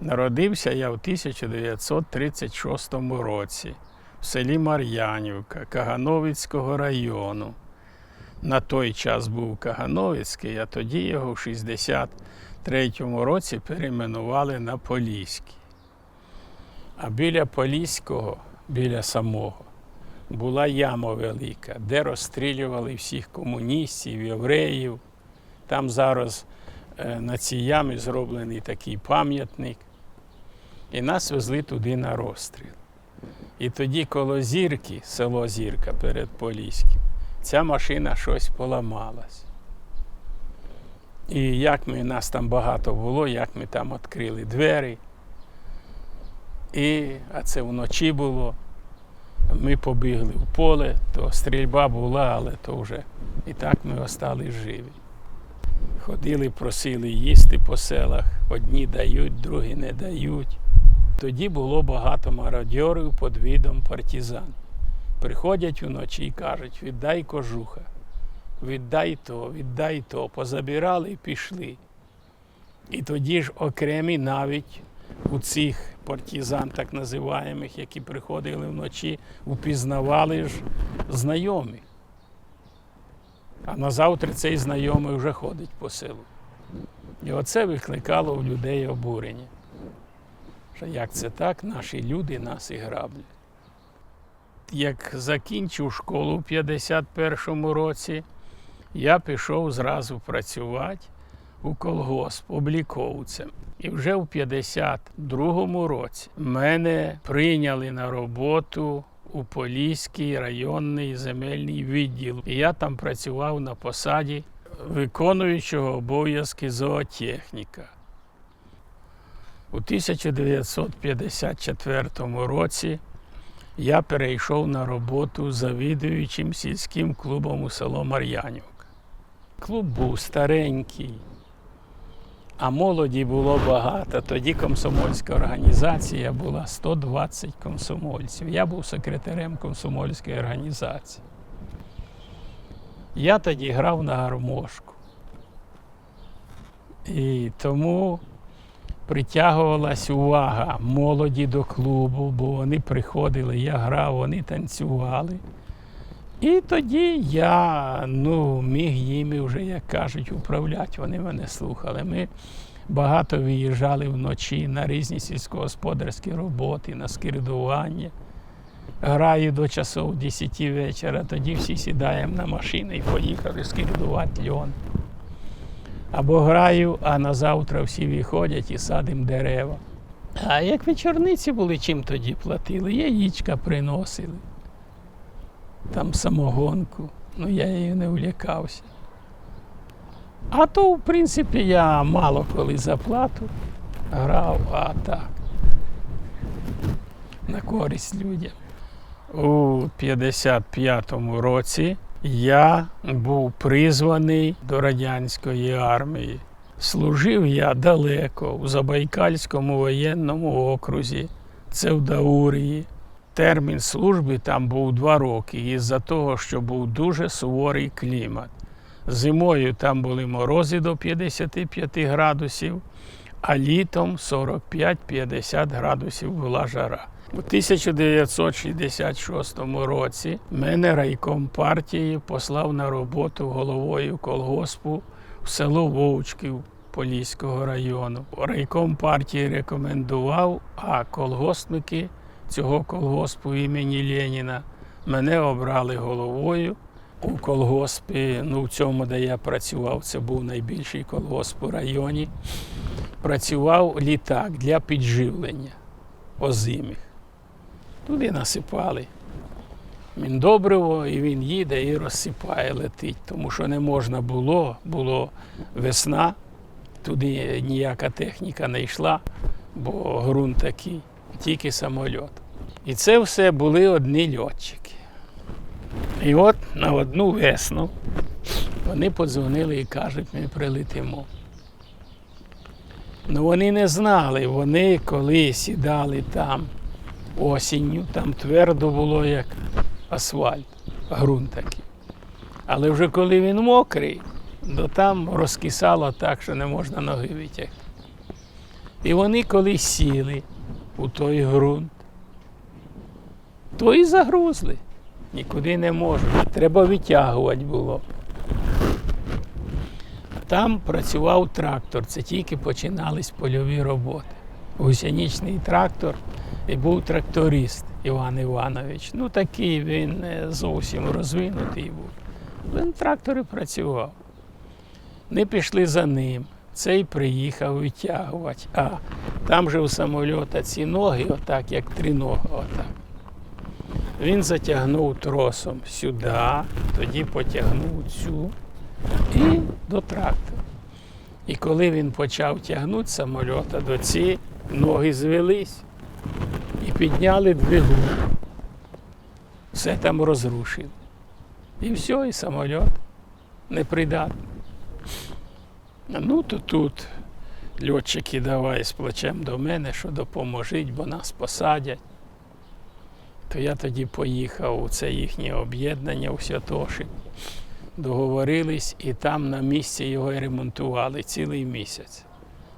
Народився я в 1936 році в селі Мар'янівка Кагановицького району. На той час був Кагановицький, а тоді його в 63-му році перейменували на Поліський. А біля Поліського, біля самого, була яма велика, де розстрілювали всіх комуністів, євреїв. Там зараз е, на цій ямі зроблений такий пам'ятник. І нас везли туди на розстріл. І тоді коло зірки, село Зірка перед Поліським, ця машина щось поламалась. І як ми, нас там багато було, як ми там відкрили двері. І, а це вночі було. Ми побігли в поле, то стрільба була, але то вже і так ми остались живі. Ходили, просили їсти по селах. Одні дають, другі не дають. Тоді було багато мародьорів під видом партизан. Приходять вночі і кажуть, віддай кожуха, віддай то, віддай то. Позабирали і пішли. І тоді ж окремі навіть у цих партизан, так називаємих, які приходили вночі, упізнавали ж знайомих. А на завтра цей знайомий вже ходить по селу. І оце викликало у людей обурення. Що як це так, наші люди нас і граблять. Як закінчив школу в 51-му році, я пішов зразу працювати у колгосп обліковцем. І вже в 52-му році мене прийняли на роботу у Поліський районний земельний відділ. І я там працював на посаді виконуючого обов'язки зоотехніка. У 1954 році я перейшов на роботу завідуючим сільським клубом у село Мар'янівка. Клуб був старенький, а молоді було багато. Тоді комсомольська організація була 120 комсомольців. Я був секретарем комсомольської організації. Я тоді грав на гармошку. І тому притягувалась увага молоді до клубу, бо вони приходили, я грав, вони танцювали. І тоді я ну, міг їми вже, як кажуть, управляти. Вони мене слухали. Ми багато виїжджали вночі на різні сільськогосподарські роботи, на скирдування. Граю до часов 10 вечора, тоді всі сідаємо на машини і поїхали скирдувати льон. Або граю, а на завтра всі виходять і садимо дерева. А як вечорниці були, чим тоді платили? Яєчка приносили. Там самогонку, ну я її не влякався. А то, в принципі, я мало коли заплату грав, а так. На користь людям. У 55-му році я був призваний до радянської армії. Служив я далеко у Забайкальському воєнному окрузі, це в Даурії. Термін служби там був два роки, із-за того, що був дуже суворий клімат. Зимою там були морози до 55 градусів, а літом 45-50 градусів була жара. У 1966 році мене райком партії послав на роботу головою колгоспу в село Вовчків Поліського району. Райком партії рекомендував, а колгоспники цього колгоспу імені Леніна мене обрали головою. У колгоспі, ну в цьому, де я працював, це був найбільший колгосп у районі. Працював літак для підживлення озимих. Туди насипали міндобриво, і він їде і розсипає, летить, тому що не можна було, було весна, туди ніяка техніка не йшла, бо ґрунт такий, тільки самольот. І це все були одні льотчики. І от на одну весну вони подзвонили і кажуть, ми прилетимо. Ну вони не знали, вони коли сідали там осінню, там твердо було як асфальт, ґрунт такий. Але вже коли він мокрий, то там розкисало так, що не можна ноги витягти. І вони коли сіли у той ґрунт, то і загрузли. Нікуди не можуть. Треба витягувати було. Там працював трактор, це тільки починались польові роботи. Гусянічний трактор і був тракторист Іван Іванович. Ну такий він зовсім розвинутий був. Він тракторі працював. Не пішли за ним. Цей приїхав витягувати. А там же у самольота ці ноги, отак, як тринога, отак. Він затягнув тросом сюди, тоді потягнув цю і до трактора. І коли він почав тягнути самольота, до ці ноги звелись і підняли двигун. Все там розрушили. І все, і самольот непридатний. Ну, то тут льотчики давай з плечем до мене, що допоможіть, бо нас посадять. То я тоді поїхав у це їхнє об'єднання у Святоші. Договорились і там на місці його ремонтували цілий місяць.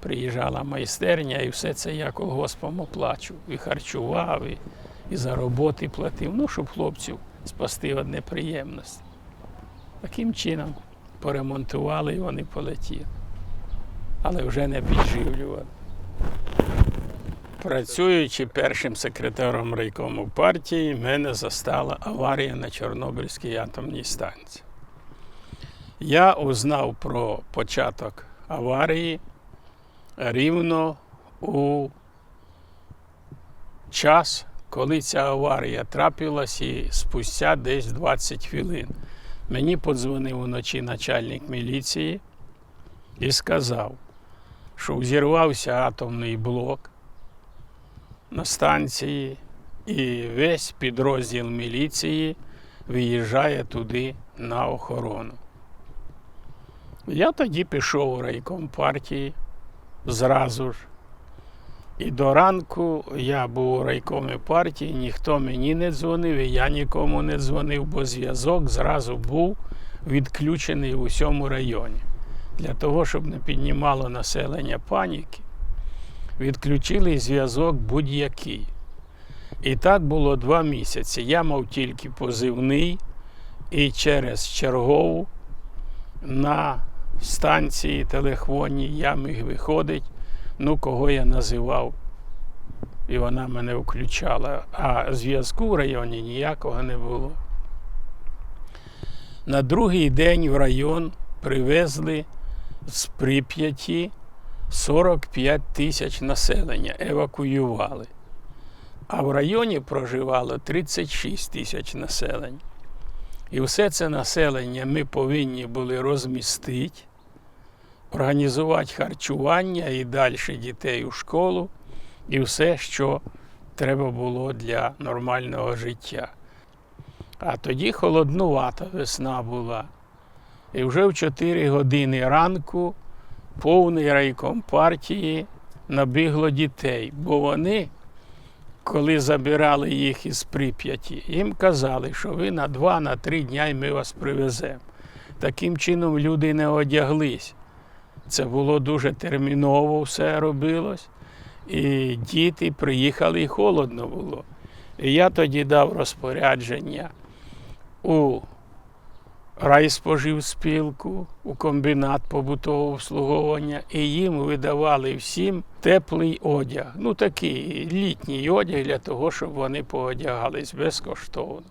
Приїжджала майстерня і все це я колгоспом оплачував. І харчував, і, і за роботи платив. Ну, щоб хлопців спасти від неприємності. Таким чином поремонтували і вони полетіли. Але вже не підживлювали. Працюючи першим секретарем райкому партії, мене застала аварія на Чорнобильській атомній станції. Я узнав про початок аварії рівно у час, коли ця аварія трапилась, і спустя десь 20 хвилин. Мені подзвонив уночі начальник міліції і сказав, що взірвався атомний блок на станції, і весь підрозділ міліції виїжджає туди на охорону. Я тоді пішов у райком партії зразу ж. І до ранку я був у райкомі партії, ніхто мені не дзвонив, і я нікому не дзвонив, бо зв'язок зразу був відключений у всьому районі. Для того, щоб не піднімало населення паніки, відключили зв'язок будь-який. І так було два місяці. Я мав тільки позивний і через чергову на станції телефонній я міг виходити, ну, кого я називав, і вона мене включала. А зв'язку в районі ніякого не було. На другий день в район привезли з Прип'яті 45 тисяч населення, евакуювали. А в районі проживало 36 тисяч населення. І все це населення ми повинні були розмістити, організувати харчування і далі дітей у школу, і все, що треба було для нормального життя. А тоді холоднувата весна була. І вже в 4 години ранку повний райком партії набігло дітей, бо вони коли забирали їх із Прип'яті, їм казали, що ви на два, на три дня і ми вас привеземо. Таким чином люди не одяглись. Це було дуже терміново, все робилось. І діти приїхали і холодно було. І я тоді дав розпорядження у райспоживспілку, у комбінат побутового обслуговування, і їм видавали всім теплий одяг. Ну такий літній одяг для того, щоб вони поодягались безкоштовно.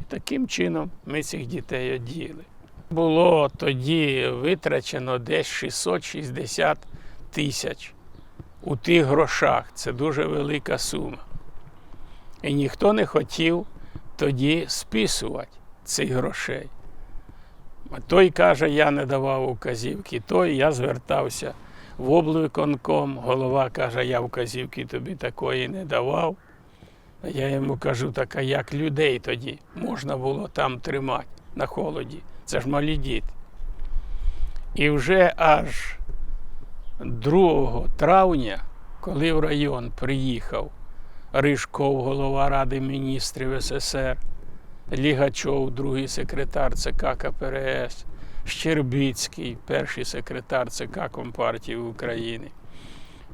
І таким чином ми цих дітей оділи. Було тоді витрачено десь 660 тисяч у тих грошах. Це дуже велика сума. І ніхто не хотів тоді списувати цих грошей. Той каже, я не давав указівки, той я звертався в облвиконком. Голова каже, я вказівки тобі такої не давав. Я йому кажу, так а як людей тоді можна було там тримати на холоді? Це ж малі діти. І вже аж 2 травня, коли в район приїхав Рижков, голова Ради міністрів СССР, Лігачов, другий секретар ЦК КПРС, Щербицький, перший секретар ЦК Компартії України.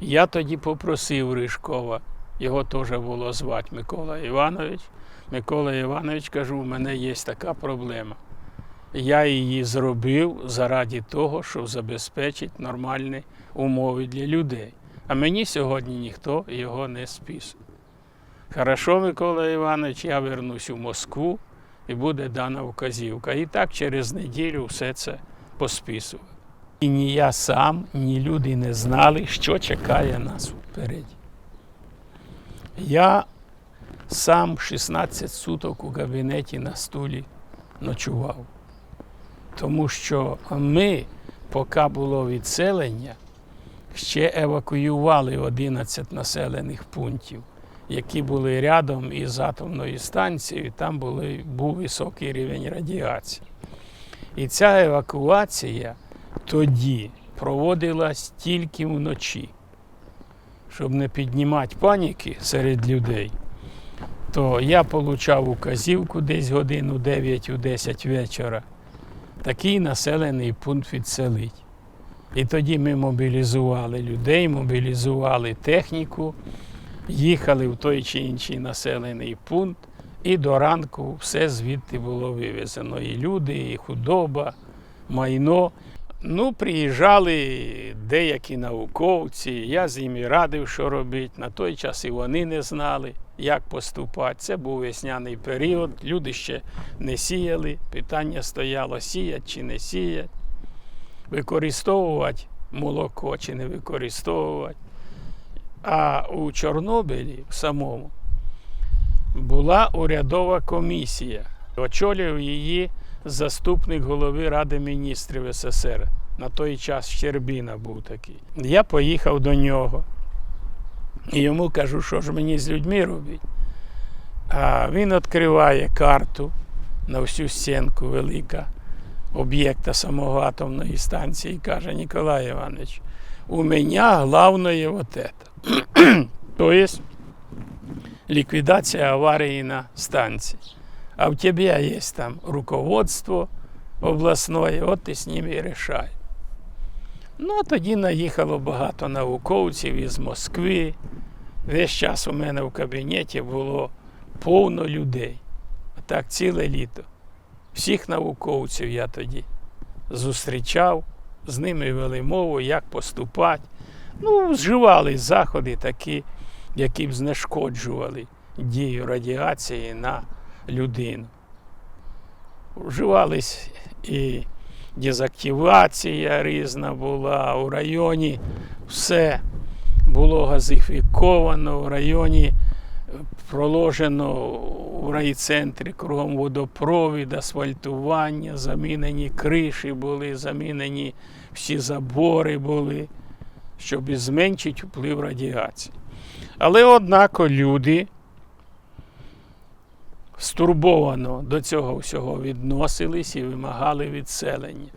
Я тоді попросив Рижкова, його теж було звати Микола Іванович. Микола Іванович кажу, у мене є така проблема. Я її зробив заради того, щоб забезпечити нормальні умови для людей. А мені сьогодні ніхто його не списує. Хорошо, Микола Іванович, я вернусь у Москву і буде дана вказівка. І так через неділю все це посписував. І ні я сам, ні люди не знали, що чекає нас впереді. Я сам 16 суток у кабінеті на стулі ночував. Тому що ми, поки було відселення, ще евакуювали 11 населених пунктів, які були рядом із атомною станцією, там були, був високий рівень радіації. І ця евакуація тоді проводилась тільки вночі, щоб не піднімати паніки серед людей. То я отримав указівку десь годину 9-10 вечора. Такий населений пункт відселить. І тоді ми мобілізували людей, мобілізували техніку, їхали в той чи інший населений пункт, і до ранку все звідти було вивезено. І люди, і худоба, майно. Ну, приїжджали деякі науковці, я з ними радив, що робити. На той час і вони не знали, як поступати. Це був весняний період, люди ще не сіяли. Питання стояло, сіять чи не сіять, використовувати молоко чи не використовувати. А у Чорнобилі в самому була урядова комісія. Очолював її заступник голови Ради міністрів СССР. На той час Щербіна був такий. Я поїхав до нього і йому кажу, що ж мені з людьми робити. А він відкриває карту на всю стінку велика об'єкта самого атомної станції і каже, Ніколай Іванович, у мене головне вот это. Тобто ліквідація аварії на станції. А в тебе є там руководство обласне, от ти з ними і рішай. Ну, а тоді наїхало багато науковців із Москви. Весь час у мене в кабінеті було повно людей. А так ціле літо. Всіх науковців я тоді зустрічав, з ними вели мову, як поступати. Ну, вживали заходи такі, які б знешкоджували дію радіації на людину. Вживались і дезактивація різна була, у районі все було газифіковано, в районі проложено в райцентрі кругом водопровід, асфальтування, замінені криші були, замінені всі забори були, щоб зменшити вплив радіації. Але однако люди стурбовано до цього всього відносились і вимагали відселення.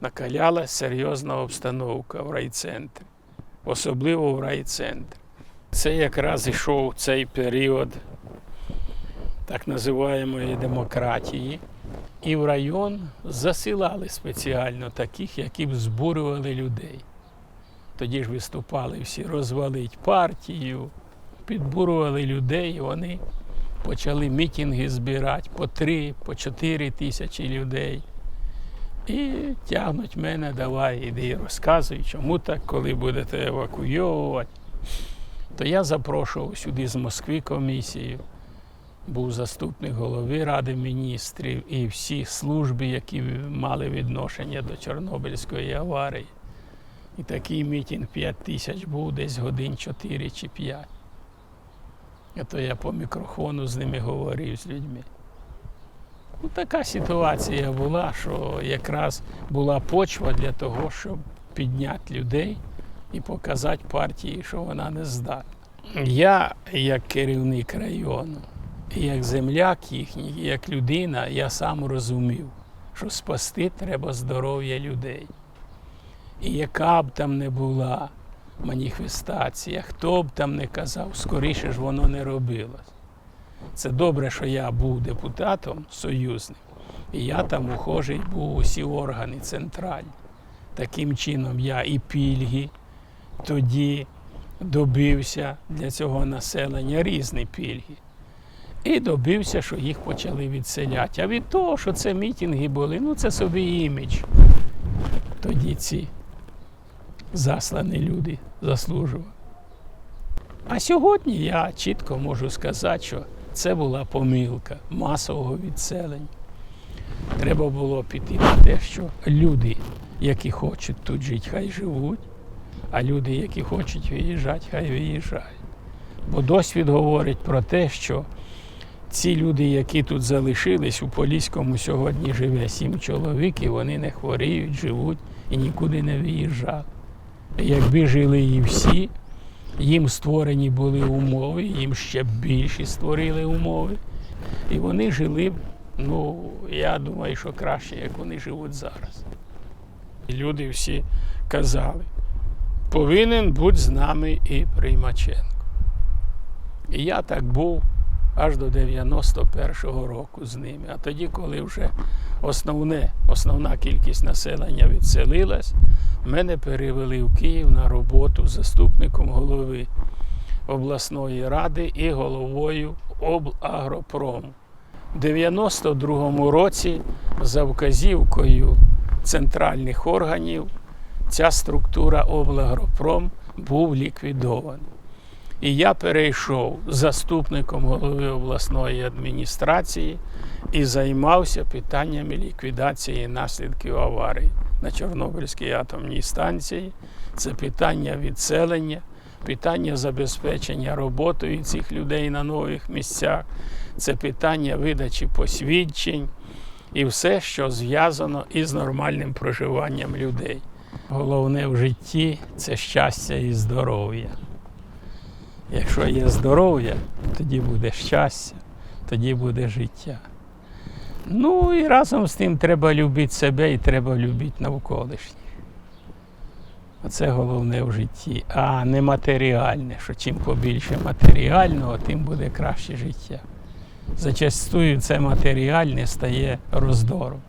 Накаляла серйозна обстановка в райцентрі, особливо в райцентрі. Це якраз йшов цей період так називаємої демократії. І в район засилали спеціально таких, які б збурювали людей. Тоді ж виступали всі розвалить партію, підбурювали людей, і вони почали мітинги збирати по три, по чотири тисячі людей. І тягнуть мене, давай, іди розказуй, чому так, коли будете евакуйовувати. То я запрошував сюди з Москви комісію, був заступник голови Ради міністрів і всі служби, які мали відношення до Чорнобильської аварії. І такий мітинг 5 тисяч був десь годин 4 чи 5. А то я по мікрофону з ними говорив з людьми. Ну, така ситуація була, що якраз була почва для того, щоб підняти людей і показати партії, що вона не здатна. Я, як керівник району, як земляк їхній, як людина, я сам розумів, що спасти треба здоров'я людей. І яка б там не була маніфестація, хто б там не казав, скоріше ж воно не робилось. Це добре, що я був депутатом союзним, і я там ухожий був усі органи центральні. Таким чином я і пільги тоді добився для цього населення різні пільги. І добився, що їх почали відселяти. А від того, що це мітинги були, ну це собі імідж. Тоді ці заслані люди заслужували. А сьогодні я чітко можу сказати, що це була помилка масового відселення. Треба було піти на те, що люди, які хочуть тут жити, хай живуть, а люди, які хочуть виїжджати, хай виїжджають. Бо досвід говорить про те, що ці люди, які тут залишились, у Поліському сьогодні живе сім чоловік, і вони не хворіють, живуть і нікуди не виїжджали. Якби жили і всі, їм створені були умови, їм ще більші створили умови. І вони жили, ну, я думаю, що краще, як вони живуть зараз. І люди всі казали, повинен бути з нами і Приймаченко. І я так був аж до 91-го року з ними. А тоді, коли вже основне, основна кількість населення відселилась, мене перевели в Київ на роботу заступником голови обласної ради і головою облагропрому. У 92-му році за вказівкою центральних органів ця структура облагропром був ліквідований. І я перейшов заступником голови обласної адміністрації і займався питаннями ліквідації наслідків аварії на Чорнобильській атомній станції. Це питання відселення, питання забезпечення роботою цих людей на нових місцях, це питання видачі посвідчень і все, що зв'язано із нормальним проживанням людей. Головне в житті це щастя і здоров'я. Якщо є здоров'я, тоді буде щастя, тоді буде життя. Ну і разом з тим треба любити себе і треба любити навколишніх. Оце головне в житті, а не матеріальне, що чим побільше матеріального, тим буде краще життя. Зачастую це матеріальне стає роздором.